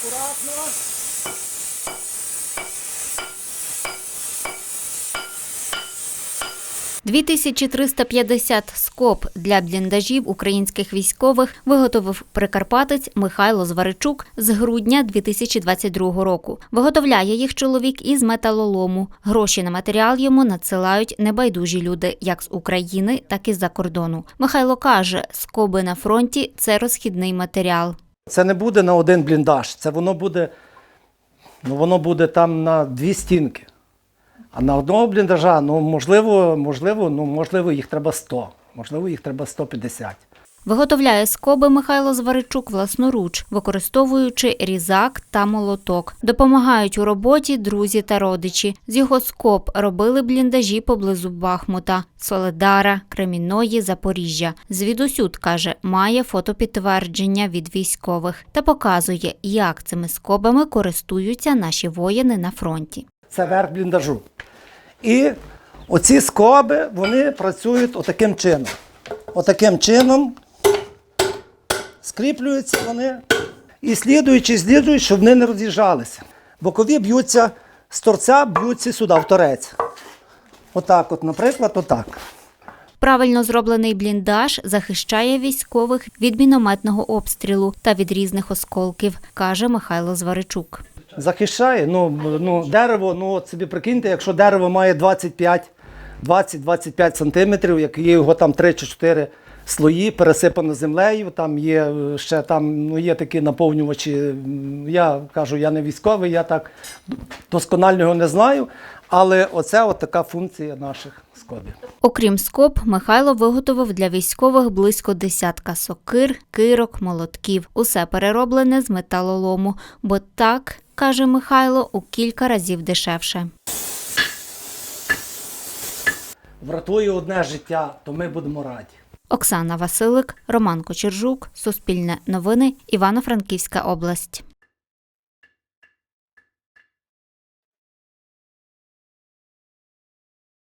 Акуратно. 2350 скоб для бліндажів українських військових виготовив прикарпатець Михайло Зваричук з грудня 2022 року. Виготовляє їх чоловік із металолому. Гроші на матеріал йому надсилають небайдужі люди, як з України, так і з-за кордону. Михайло каже, скоби на фронті це розхідний матеріал. Це не буде на один бліндаж, це воно буде, ну, воно буде там на дві стінки. А на одного бліндажа, ну можливо, можливо, ну можливо, їх треба 100, можливо, їх треба 150. Виготовляє скоби Михайло Зваричук власноруч, використовуючи різак та молоток. Допомагають у роботі друзі та родичі. З його скоб робили бліндажі поблизу Бахмута, Соледара, Кремінної, Запоріжжя. Звідусюд, каже, має фотопідтвердження від військових та показує, як цими скобами користуються наші воїни на фронті. Це верх бліндажу. І оці скоби, вони працюють отаким чином. Отаким чином скріплюються вони і слідуючи, слідують, щоб вони не роз'їжджалися. Бокові б'ються з торця, б'ються сюди, в торець. Отак, от, наприклад, отак. Правильно зроблений бліндаж захищає військових від мінометного обстрілу та від різних осколків, каже Михайло Зваричук. Захищає. Ну, ну, дерево, ну от собі прикиньте, якщо дерево має 25, 20-25 сантиметрів, як є його там 3 чи 4 слої, пересипано землею, там є е, ще там, ну, є такі наповнювачі. Я кажу, я не військовий, я так досконально його не знаю. Але оце от така функція наших скобів. Окрім скоб, Михайло виготовив для військових близько десятка сокир, кирок, молотків. Усе перероблене з металолому, бо так, каже Михайло, у кілька разів дешевше. Врятує одне життя, то ми будемо раді. Оксана Василик, Роман Кочержук, Суспільне новини, Івано-Франківська область.